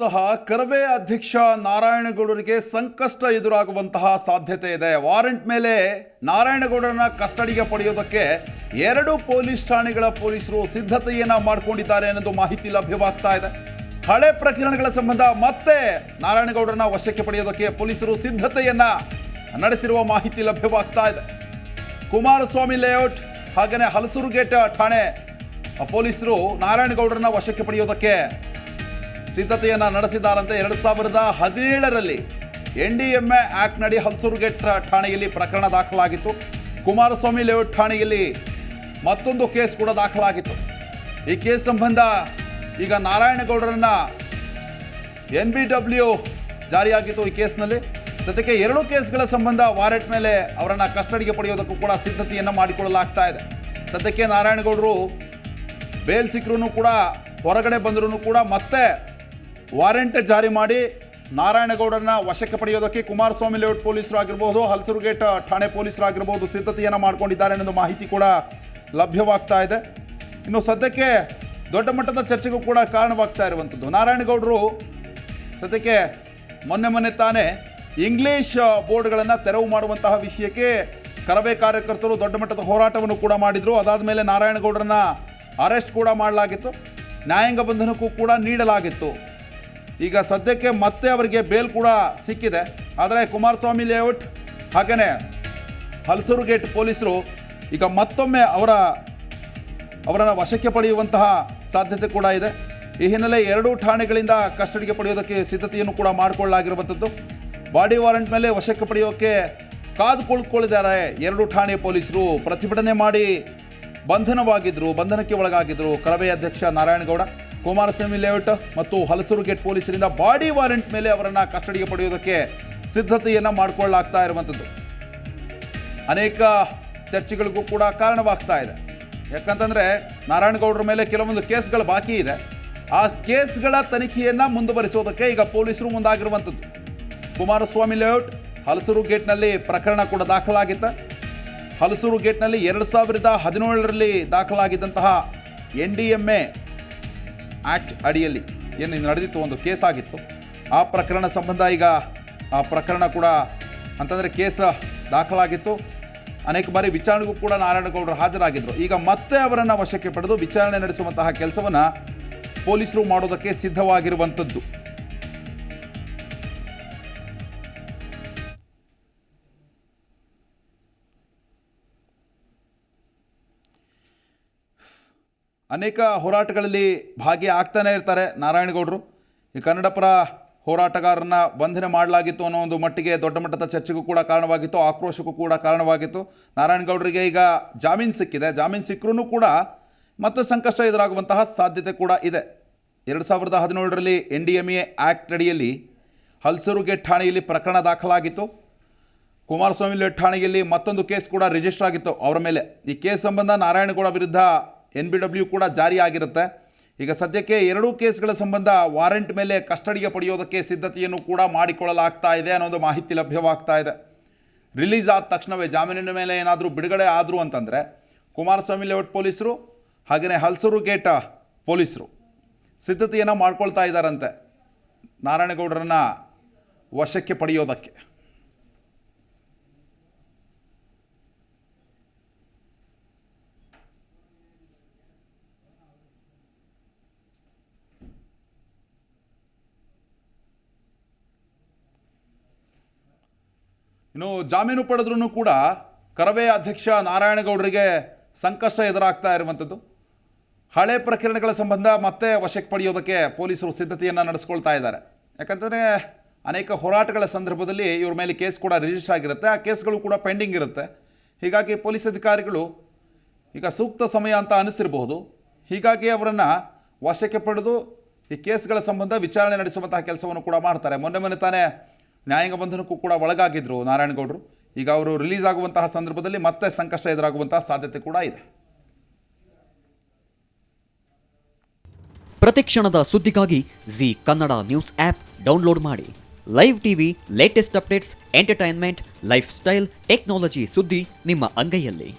ಸಹ ಕರವೇ ಅಧ್ಯಕ್ಷ ನಾರಾಯಣಗೌಡರಿಗೆ ಸಂಕಷ್ಟ ಎದುರಾಗುವಂತಹ ಸಾಧ್ಯತೆ ಇದೆ. ವಾರೆಂಟ್ ಮೇಲೆ ನಾರಾಯಣಗೌಡರನ್ನ ಕಸ್ಟಡಿಗೆ ಪಡೆಯೋದಕ್ಕೆ ಎರಡು ಪೊಲೀಸ್ ಠಾಣೆಗಳ ಪೊಲೀಸರು ಸಿದ್ಧತೆಯನ್ನ ಮಾಡಿಕೊಂಡಿದ್ದಾರೆ ಅನ್ನೋದು ಮಾಹಿತಿ ಲಭ್ಯವಾಗ್ತಾ ಇದೆ. ಹಳೆ ಪ್ರಕರಣಗಳ ಸಂಬಂಧ ಮತ್ತೆ ನಾರಾಯಣಗೌಡರನ್ನ ವಶಕ್ಕೆ ಪಡೆಯೋದಕ್ಕೆ ಪೊಲೀಸರು ಸಿದ್ಧತೆಯನ್ನ ನಡೆಸಿರುವ ಮಾಹಿತಿ ಲಭ್ಯವಾಗ್ತಾ ಇದೆ. ಕುಮಾರಸ್ವಾಮಿ ಲೇಔಟ್ ಹಾಗೆಯೇ ಹಲಸೂರು ಗೇಟ್ ಠಾಣೆ, ಪೊಲೀಸರು ನಾರಾಯಣಗೌಡರನ್ನ ವಶಕ್ಕೆ ಪಡೆಯೋದಕ್ಕೆ ಸಿದ್ಧತೆಯನ್ನ ನಡೆಸಿದ್ದಾರಂತೆ ಎರಡು ಸಾವಿರದ ಹದಿನೇಳರಲ್ಲಿ N D M A act ನಡಿ ಹಲಸೂರು ಗೇಟ್ ಠಾಣೆಯಲ್ಲಿ ಪ್ರಕರಣ ದಾಖಲಾಗಿತ್ತು. ಕುಮಾರಸ್ವಾಮಿ ಲೇಔಟ್ ಠಾಣೆಯಲ್ಲಿ ಮತ್ತೊಂದು ಕೇಸ್ ಕೂಡ ದಾಖಲಾಗಿತ್ತು. ಈ ಕೇಸ್ ಸಂಬಂಧ ಈಗ ನಾರಾಯಣಗೌಡರನ್ನು ಎನ್ ಬಿ ಡಬ್ಲ್ಯೂ ಜಾರಿಯಾಗಿತ್ತು ಈ ಕೇಸ್ನಲ್ಲಿ. ಸದ್ಯಕ್ಕೆ ಎರಡು ಕೇಸ್ಗಳ ಸಂಬಂಧ ವಾರೆಂಟ್ ಮೇಲೆ ಅವರನ್ನು ಕಸ್ಟಡಿಗೆ ಪಡೆಯೋದಕ್ಕೂ ಕೂಡ ಸಿದ್ಧತೆಯನ್ನು ಮಾಡಿಕೊಳ್ಳಲಾಗ್ತಾ ಇದೆ. ಸದ್ಯಕ್ಕೆ ನಾರಾಯಣಗೌಡರು ಬೇಲ್ ಸಿಕ್ಕರೂ ಕೂಡ ಹೊರಗಡೆ ಬಂದರೂ ಕೂಡ ಮತ್ತೆ ವಾರೆಂಟ್ ಜಾರಿ ಮಾಡಿ ನಾರಾಯಣಗೌಡರನ್ನ ವಶಕ್ಕೆ ಪಡೆಯೋದಕ್ಕೆ ಕುಮಾರಸ್ವಾಮಿ ಲೇಔಟ್ ಪೊಲೀಸರು ಆಗಿರಬಹುದು ಹಲಸೂರು ಗೇಟ್ ಠಾಣೆ ಪೊಲೀಸರು ಆಗಿರಬಹುದು ಸಿದ್ಧತೆಯನ್ನು ಮಾಡ್ಕೊಂಡಿದ್ದಾರೆ ಅನ್ನೋದು ಮಾಹಿತಿ ಕೂಡ ಲಭ್ಯವಾಗ್ತಾ ಇದೆ. ಇನ್ನು ಸದ್ಯಕ್ಕೆ ದೊಡ್ಡ ಮಟ್ಟದ ಚರ್ಚೆಗೂ ಕೂಡ ಕಾರಣವಾಗ್ತಾ ಇರುವಂಥದ್ದು. ನಾರಾಯಣಗೌಡರು ಸದ್ಯಕ್ಕೆ ಮೊನ್ನೆ ಮೊನ್ನೆ ತಾನೇ ಇಂಗ್ಲಿಷ್ ಬೋರ್ಡ್ಗಳನ್ನು ತೆರವು ಮಾಡುವಂತಹ ವಿಷಯಕ್ಕೆ ಕರವೇ ಕಾರ್ಯಕರ್ತರು ದೊಡ್ಡ ಮಟ್ಟದ ಹೋರಾಟವನ್ನು ಕೂಡ ಮಾಡಿದರು. ಅದಾದ ಮೇಲೆ ನಾರಾಯಣಗೌಡರನ್ನ ಅರೆಸ್ಟ್ ಕೂಡ ಮಾಡಲಾಗಿತ್ತು. ನ್ಯಾಯಾಂಗ ಬಂಧನಕ್ಕೂ ಕೂಡ ನೀಡಲಾಗಿತ್ತು. ಈಗ ಸದ್ಯಕ್ಕೆ ಮತ್ತೆ ಅವರಿಗೆ ಬೇಲ್ ಕೂಡ ಸಿಕ್ಕಿದೆ. ಆದರೆ ಕುಮಾರಸ್ವಾಮಿ ಲೇಔಟ್ ಹಾಗೆಯೇ ಹಲಸೂರು ಗೇಟ್ ಪೊಲೀಸರು ಈಗ ಮತ್ತೊಮ್ಮೆ ಅವರ, ಅವರನ್ನು ವಶಕ್ಕೆ ಪಡೆಯುವಂತಹ ಸಾಧ್ಯತೆ ಕೂಡ ಇದೆ. ಈ ಹಿನ್ನೆಲೆ ಎರಡೂ ಠಾಣೆಗಳಿಂದ ಕಸ್ಟಡಿಗೆ ಪಡೆಯೋದಕ್ಕೆ ಸಿದ್ಧತೆಯನ್ನು ಕೂಡ ಮಾಡಿಕೊಳ್ಳಲಾಗಿರುವಂಥದ್ದು. ಬಾಡಿ ವಾರೆಂಟ್ ಮೇಲೆ ವಶಕ್ಕೆ ಪಡೆಯೋಕ್ಕೆ ಕಾದು ಎರಡು ಠಾಣೆ ಪೊಲೀಸರು. ಪ್ರತಿಭಟನೆ ಮಾಡಿ ಬಂಧನವಾಗಿದ್ದರು ಬಂಧನಕ್ಕೆ ಒಳಗಾಗಿದ್ದರು ಕರವೇ ಅಧ್ಯಕ್ಷ ನಾರಾಯಣಗೌಡ. ಕುಮಾರಸ್ವಾಮಿ ಲೇಔಟ್ ಮತ್ತು ಹಲಸೂರು ಗೇಟ್ ಪೊಲೀಸರಿಂದ ಬಾಡಿ ವಾರೆಂಟ್ ಮೇಲೆ ಅವರನ್ನು ಕಸ್ಟಡಿಗೆ ಪಡೆಯುವುದಕ್ಕೆ ಸಿದ್ಧತೆಯನ್ನು ಮಾಡಿಕೊಳ್ಳಲಾಗ್ತಾ ಇರುವಂಥದ್ದು. ಅನೇಕ ಚರ್ಚೆಗಳಿಗೂ ಕೂಡ ಕಾರಣವಾಗ್ತಾ ಇದೆ. ಯಾಕಂತಂದರೆ ನಾರಾಯಣಗೌಡರ ಮೇಲೆ ಕೆಲವೊಂದು ಕೇಸ್ಗಳು ಬಾಕಿ ಇದೆ. ಆ ಕೇಸ್ಗಳ ತನಿಖೆಯನ್ನು ಮುಂದುವರಿಸೋದಕ್ಕೆ ಈಗ ಪೊಲೀಸರು ಮುಂದಾಗಿರುವಂಥದ್ದು. ಕುಮಾರಸ್ವಾಮಿ ಲೇಔಟ್ ಹಲಸೂರು ಗೇಟ್ನಲ್ಲಿ ಪ್ರಕರಣ ಕೂಡ ದಾಖಲಾಗಿತ್ತು. ಹಲಸೂರು ಗೇಟ್ನಲ್ಲಿ ಎರಡು ಸಾವಿರದ ಹದಿನೇಳರಲ್ಲಿ ದಾಖಲಾಗಿದ್ದಂತಹ N D M A act ಅಡಿಯಲ್ಲಿ ಏನು ನಡೆದಿತ್ತು, ಒಂದು ಕೇಸ್ ಆಗಿತ್ತು. ಆ ಪ್ರಕರಣ ಸಂಬಂಧ ಈಗ ಆ ಪ್ರಕರಣ ಕೂಡ ಅಂತಂದರೆ ಕೇಸ್ ದಾಖಲಾಗಿತ್ತು. ಅನೇಕ ಬಾರಿ ವಿಚಾರಣೆಗೂ ಕೂಡ ನಾರಾಯಣಗೌಡರು ಹಾಜರಾಗಿದ್ದರು ಈಗ ಮತ್ತೆ ಅವರನ್ನು ವಶಕ್ಕೆ ಪಡೆದು ವಿಚಾರಣೆ ನಡೆಸುವಂತಹ ಕೆಲಸವನ್ನು ಪೊಲೀಸರು ಮಾಡೋದಕ್ಕೆ ಸಿದ್ಧವಾಗಿರುವಂಥದ್ದು. ಅನೇಕ ಹೋರಾಟಗಳಲ್ಲಿ ಭಾಗಿ ಆಗ್ತಾನೆ ಇರ್ತಾರೆ ನಾರಾಯಣಗೌಡರು. ಈ ಕನ್ನಡಪರ ಹೋರಾಟಗಾರರನ್ನ ಬಂಧನ ಮಾಡಲಾಗಿತ್ತು ಅನ್ನೋ ಒಂದು ಮಟ್ಟಿಗೆ ದೊಡ್ಡ ಮಟ್ಟದ ಚರ್ಚೆಗೂ ಕೂಡ ಕಾರಣವಾಗಿತ್ತು, ಆಕ್ರೋಶಕ್ಕೂ ಕೂಡ ಕಾರಣವಾಗಿತ್ತು. ನಾರಾಯಣಗೌಡರಿಗೆ ಈಗ ಜಾಮೀನು ಸಿಕ್ಕಿದೆ. ಜಾಮೀನು ಸಿಕ್ಕರೂ ಕೂಡ ಮತ್ತೆ ಸಂಕಷ್ಟ ಎದುರಾಗುವಂತಹ ಸಾಧ್ಯತೆ ಕೂಡ ಇದೆ. ಎರಡು ಸಾವಿರದ ಹದಿನೇಳರಲ್ಲಿ N D M A act ಅಡಿಯಲ್ಲಿ ಹಲ್ಸೂರು ಗೇಟ್ ಠಾಣೆಯಲ್ಲಿ ಪ್ರಕರಣ ದಾಖಲಾಗಿತ್ತು. ಕುಮಾರಸ್ವಾಮಿ ಠಾಣೆಯಲ್ಲಿ ಮತ್ತೊಂದು ಕೇಸ್ ಕೂಡ ರಿಜಿಸ್ಟರ್ ಆಗಿತ್ತು ಅವರ ಮೇಲೆ. ಈ ಕೇಸ್ ಸಂಬಂಧ ನಾರಾಯಣಗೌಡ ವಿರುದ್ಧ ಎನ್ ಬಿ ಡಬ್ಲ್ಯೂ ಕೂಡ ಜಾರಿಯಾಗಿರುತ್ತೆ. ಈಗ ಸದ್ಯಕ್ಕೆ ಎರಡೂ ಕೇಸ್ಗಳ ಸಂಬಂಧ ವಾರೆಂಟ್ ಮೇಲೆ ಕಸ್ಟಡಿಗೆ ಪಡೆಯೋದಕ್ಕೆ ಸಿದ್ಧತೆಯನ್ನು ಕೂಡ ಮಾಡಿಕೊಳ್ಳಲಾಗ್ತಾ ಇದೆ ಅನ್ನೋದು ಮಾಹಿತಿ ಲಭ್ಯವಾಗ್ತಾ ಇದೆ. ರಿಲೀಸ್ ಆದ ತಕ್ಷಣವೇ ಜಾಮೀನಿನ ಮೇಲೆ ಏನಾದರೂ ಬಿಡುಗಡೆ ಆದರು ಅಂತಂದರೆ ಕುಮಾರಸ್ವಾಮಿ ಲೇಔಟ್ ಪೊಲೀಸರು ಹಾಗೆಯೇ ಹಲ್ಸೂರು ಗೇಟ ಪೊಲೀಸರು ಸಿದ್ಧತೆಯನ್ನು ಮಾಡ್ಕೊಳ್ತಾ ಇದ್ದಾರಂತೆ ನಾರಾಯಣಗೌಡರನ್ನು ವಶಕ್ಕೆ ಪಡೆಯೋದಕ್ಕೆ. ಇನ್ನು ಜಾಮೀನು ಪಡೆದ್ರೂ ಕೂಡ ಕರವೇ ಅಧ್ಯಕ್ಷ ನಾರಾಯಣಗೌಡರಿಗೆ ಸಂಕಷ್ಟ ಎದುರಾಗ್ತಾ ಇರುವಂಥದ್ದು. ಹಳೆ ಪ್ರಕರಣಗಳ ಸಂಬಂಧ ಮತ್ತೆ ವಶಕ್ಕೆ ಪಡೆಯೋದಕ್ಕೆ ಪೊಲೀಸರು ಸಿದ್ಧತೆಯನ್ನು ನಡೆಸ್ಕೊಳ್ತಾ ಇದ್ದಾರೆ. ಯಾಕಂತಂದರೆ ಅನೇಕ ಹೋರಾಟಗಳ ಸಂದರ್ಭದಲ್ಲಿ ಇವ್ರ ಮೇಲೆ ಕೇಸ್ ಕೂಡ ರಿಜಿಸ್ಟರ್ ಆಗಿರುತ್ತೆ. ಆ ಕೇಸ್ಗಳು ಕೂಡ ಪೆಂಡಿಂಗ್ ಇರುತ್ತೆ. ಹೀಗಾಗಿ ಪೊಲೀಸ್ ಅಧಿಕಾರಿಗಳು ಈಗ ಸೂಕ್ತ ಸಮಯ ಅಂತ ಅನಿಸಿರಬಹುದು. ಹೀಗಾಗಿ ಅವರನ್ನು ವಶಕ್ಕೆ ಪಡೆದು ಈ ಕೇಸ್ಗಳ ಸಂಬಂಧ ವಿಚಾರಣೆ ನಡೆಸುವಂತಹ ಕೆಲಸವನ್ನು ಕೂಡ ಮಾಡ್ತಾರೆ. ಮೊನ್ನೆ ಮೊನ್ನೆ ತಾನೇ ನ್ಯಾಯಾಂಗ ಬಂಧನಕ್ಕೂ ಕೂಡ ಒಳಗಾಗಿದ್ದರು ನಾರಾಯಣಗೌಡರು. ಈಗ ಅವರು ರಿಲೀಸ್ ಆಗುವಂತಹ ಸಂದರ್ಭದಲ್ಲಿ ಮತ್ತೆ ಸಂಕಷ್ಟ ಎದುರಾಗುವಂತಹ ಸಾಧ್ಯತೆ ಕೂಡ ಇದೆ. ಪ್ರತಿಕ್ಷಣದ ಸುದ್ದಿಗಾಗಿ Zee Kannada news app download ಮಾಡಿ. Live TV latest updates entertainment life style technology ಸುದ್ದಿ ನಿಮ್ಮ ಅಂಗೈಯಲ್ಲಿ.